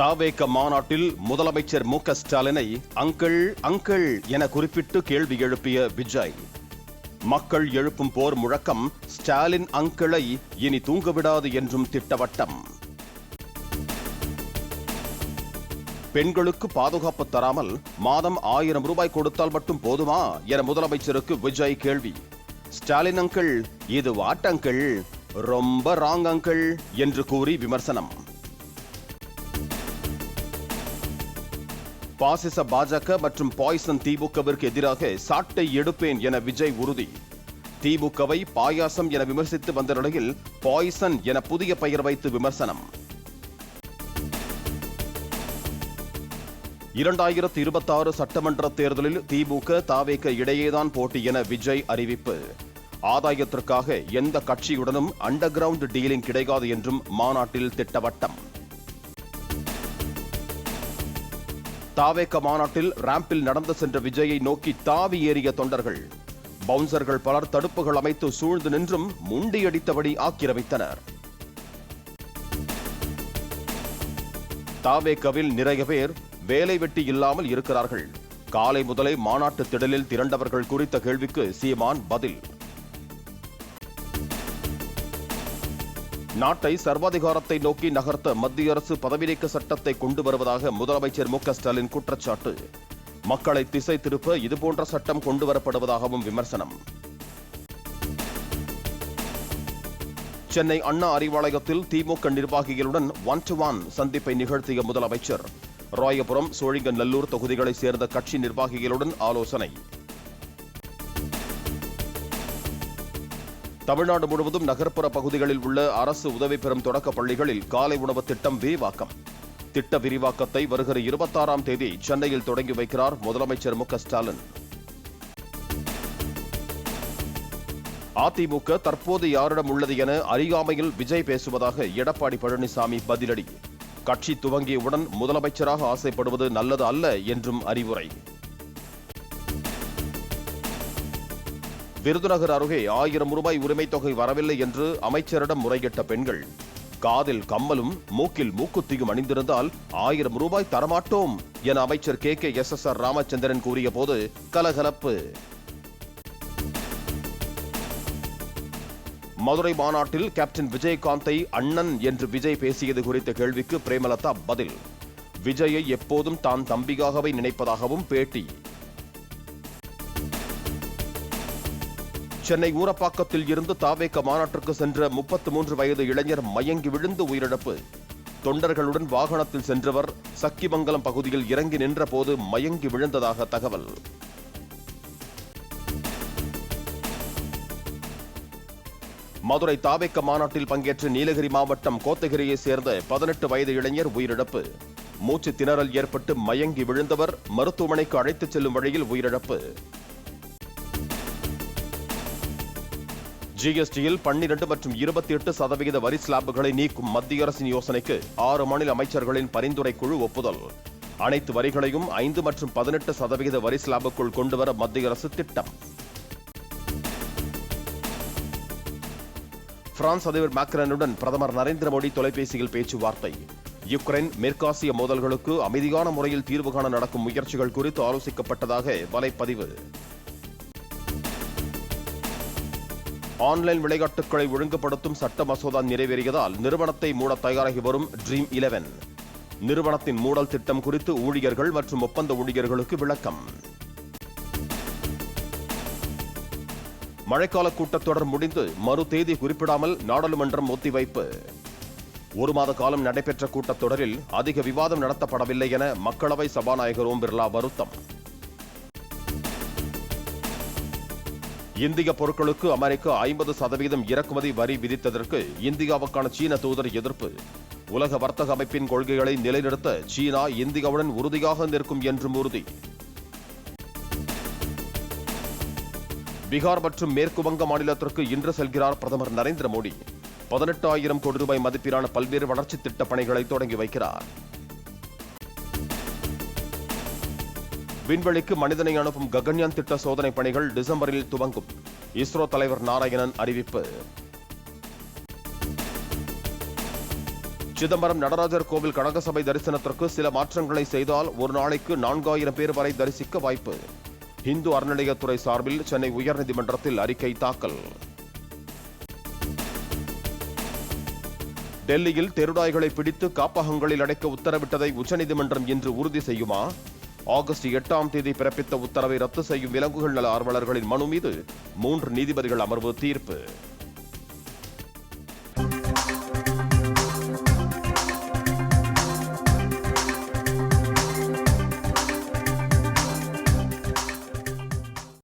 தாவேக மாநாட்டில் முதலமைச்சர் மு ஸ்டாலினை அங்கிள் அங்கிள் என குறிப்பிட்டு கேள்வி எழுப்பிய விஜய். மக்கள் எழுப்பும் போர் முழக்கம் ஸ்டாலின் அங்கிளை இனி தூங்கவிடாது என்றும் திட்டவட்டம். பெண்களுக்கு பாதுகாப்பு தராமல் மாதம் ஆயிரம் ரூபாய் கொடுத்தால் மட்டும் போதுமா என முதலமைச்சருக்கு விஜய் கேள்வி. ஸ்டாலின் அங்கிள் இது வாட் அங்கிள் ரொம்ப ராங் அங்கிள் என்று கூறி விமர்சனம். பாசிச பாஜக மற்றும் பாய்சன் திமுகவிற்கு எதிராக சாட்டை எடுப்பேன் என விஜய் உறுதி. திமுகவை பாயாசம் என விமர்சித்து வந்த நிலையில் பாய்சன் என புதிய பெயர் வைத்து விமர்சனம். இரண்டாயிரத்தி இருபத்தாறு சட்டமன்ற தேர்தலில் திமுக தாவேக இடையேதான் போட்டி என விஜய் அறிவிப்பு. ஆதாயத்திற்காக எந்த கட்சியுடனும் அண்டர் கிரவுண்ட் டீலிங் கிடைக்காது என்றும் மாநாட்டில் திட்டவட்டம். தாவேக்க மாநாட்டில் ராம்பில் நடந்து சென்ற விஜயை நோக்கி தாவி ஏறிய தொண்டர்கள். பவுன்சர்கள் பலர் தடுப்புகள் அமைத்து சூழ்ந்து நின்றும் முண்டியடித்தபடி ஆக்கிரமித்தனர். தாவேக்கவில் நிறைய பேர் வேலை வெட்டி இல்லாமல் இருக்கிறார்கள். காலை முதலே மாநாட்டு திடலில் திரண்டவர்கள் குறித்த கேள்விக்கு சீமான் பதில். நாட்டை சர்வாதிகாரத்தை நோக்கி நகர்த்த மத்திய அரசு பதவிநீக்க சட்டத்தை கொண்டு வருவதாக முதலமைச்சர் மு ஸ்டாலின் குற்றச்சாட்டு. மக்களை திசை திருப்ப இதுபோன்ற சட்டம் கொண்டு வரப்படுவதாகவும் விமர்சனம். சென்னை அண்ணா அறிவாலயத்தில் திமுக நிர்வாகிகளுடன் ஒன் டு ஒன் சந்திப்பை நிகழ்த்திய முதலமைச்சர். ராயபுரம் சோழிங்கநல்லூர் தொகுதிகளைச் சேர்ந்த கட்சி நிர்வாகிகளுடன் ஆலோசனை. தமிழ்நாடு முழுவதும் நகர்ப்புற பகுதிகளில் உள்ள அரசு உதவி பெறும் தொடக்க பள்ளிகளில் காலை உணவு திட்டம் விரிவாக்கம். திட்ட விரிவாக்கத்தை வருகிற இருபத்தாறாம் தேதி சென்னையில் தொடங்கி வைக்கிறார் முதலமைச்சர் மு ஸ்டாலின். அதிமுக தற்போது யாரிடம் உள்ளது என அறியாமையில் விஜய் பேசுவதாக எடப்பாடி பழனிசாமி பதிலடி. கட்சி துவங்கியவுடன் முதலமைச்சராக ஆசைப்படுவது நல்லது அல்ல என்றும் அறிவுரை. விருதுநகர் அருகே ஆயிரம் ரூபாய் உரிமைத் தொகை வரவில்லை என்று அமைச்சரிடம் முறையிட்ட பெண்கள். காதில் கம்மலும் மூக்கில் மூக்குத்தியும் அணிந்திருந்தால் ஆயிரம் ரூபாய் தரமாட்டோம் என அமைச்சர் K. K. S. S. R. Ramachandran கூறிய போது கலகலப்பு. மதுரை மாநாட்டில் கேப்டன் விஜயகாந்தை அண்ணன் என்று விஜய் பேசியது குறித்த கேள்விக்கு பிரேமலதா பதில். விஜயை எப்போதும் தான் தம்பியாகவே நினைப்பதாகவும் பேட்டி. சென்னை ஊரப்பாக்கத்தில் இருந்து தாவேக்க மாநாட்டிற்கு சென்ற முப்பத்து மூன்று வயது இளைஞர் மயங்கி விழுந்து உயிரிழப்பு. தொண்டர்களுடன் வாகனத்தில் சென்றவர் சக்கிமங்கலம் பகுதியில் இறங்கி நின்றபோது மயங்கி விழுந்ததாக தகவல். மதுரை தாவேக்க மாநாட்டில் பங்கேற்ற நீலகிரி மாவட்டம் கோத்தகிரியை சேர்ந்த பதினெட்டு வயது இளைஞர் உயிரிழப்பு. மூச்சு திணறல் ஏற்பட்டு மயங்கி விழுந்தவர் மருத்துவமனைக்கு அழைத்துச் செல்லும் வழியில் உயிரிழப்பு. ஜிஎஸ்டியில் பன்னிரண்டு மற்றும் இருபத்தி எட்டு சதவிகித வரி ஸ்லாபுகளை நீக்கும் மத்திய அரசின் யோசனைக்கு ஆறு மாநில அமைச்சர்களின் பரிந்துரை குழு ஒப்புதல். அனைத்து வரிகளையும் ஐந்து மற்றும் பதினெட்டு சதவிகித வரி ஸ்லாபுக்குள் கொண்டுவர மத்திய அரசு திட்டம். பிரான்ஸ் அதிபர் மேக்ரனுடன் பிரதமர் நரேந்திர மோடி தொலைபேசியில் பேச்சுவார்த்தை. யுக்ரைன் மேற்காசிய மோதல்களுக்கு அமைதியான முறையில் தீர்வு காண நடக்கும் முயற்சிகள் குறித்து ஆலோசிக்கப்பட்டதாக வலைப்பதிவு. ஆன்லைன் விளையாட்டுகளை ஒழுங்குபடுத்தும் சட்ட மசோதா நிறைவேறியதால் நிறுவனத்தை மூட தயாராகி வரும் ட்ரீம் இலவன் நிறுவனத்தின் மூடல் திட்டம் குறித்து ஊழியர்கள் மற்றும் ஒப்பந்த ஊழியர்களுக்கு விளக்கம். மழைக்கால கூட்டத்தொடர் முடிந்து மறு தேதி குறிப்பிடாமல் நாடாளுமன்றம் ஒத்திவைப்பு. ஒரு மாத காலம் நடைபெற்ற கூட்டத்தொடரில் அதிக விவாதம் நடத்தப்படவில்லை என மக்களவை சபாநாயகர் ஓம் பிர்லா வருத்தம். இந்திய பொருட்களுக்கு அமெரிக்கா ஐம்பது சதவீதம் இறக்குமதி வரி விதித்ததற்கு இந்தியாவுக்கான சீன தூதர் எதிர்ப்பு. உலக வர்த்தக அமைப்பின் கொள்கைகளை நிலைநிறுத்த சீனா இந்தியாவுடன் உறுதியாக நிற்கும் என்றும் உறுதி. பீகார் மற்றும் மேற்கு வங்க மாநிலத்திற்கு இன்று செல்கிறார் பிரதமர் நரேந்திர மோடி. பதினெட்டு ஆயிரம் கோடி ரூபாய் மதிப்பிலான பல்வேறு வளர்ச்சி திட்டப் பணிகளை தொடங்கி வைக்கிறார். விண்வெளிக்கு மனிதனை அனுப்பும் ககன்யான் திட்ட சோதனை பணிகள் டிசம்பரில் துவங்கும். இஸ்ரோ தலைவர் நாராயணன் அறிவிப்பு. சிதம்பரம் நடராஜர் கோவில் கனகசபை தரிசனத்திற்கு சில மாற்றங்களை செய்தால் ஒரு நாளைக்கு நான்காயிரம் பேர் வரை தரிசிக்க வாய்ப்பு. இந்து அறநிலையத்துறை சார்பில் சென்னை உயர்நீதிமன்றத்தில் அறிக்கை தாக்கல். டெல்லியில் தெருடாய்களை பிடித்து காப்பகங்களில் அடைக்க உத்தரவிட்டதை உச்சநீதிமன்றம் இன்று உறுதி செய்யுமா? ஆகஸ்ட் எட்டாம் தேதி பிறப்பித்த உத்தரவை ரத்து செய்யும் விலங்குகள் நல ஆர்வலர்களின் மனு மீது மூன்று நீதிபதிகள் அமர்வு தீர்ப்பு.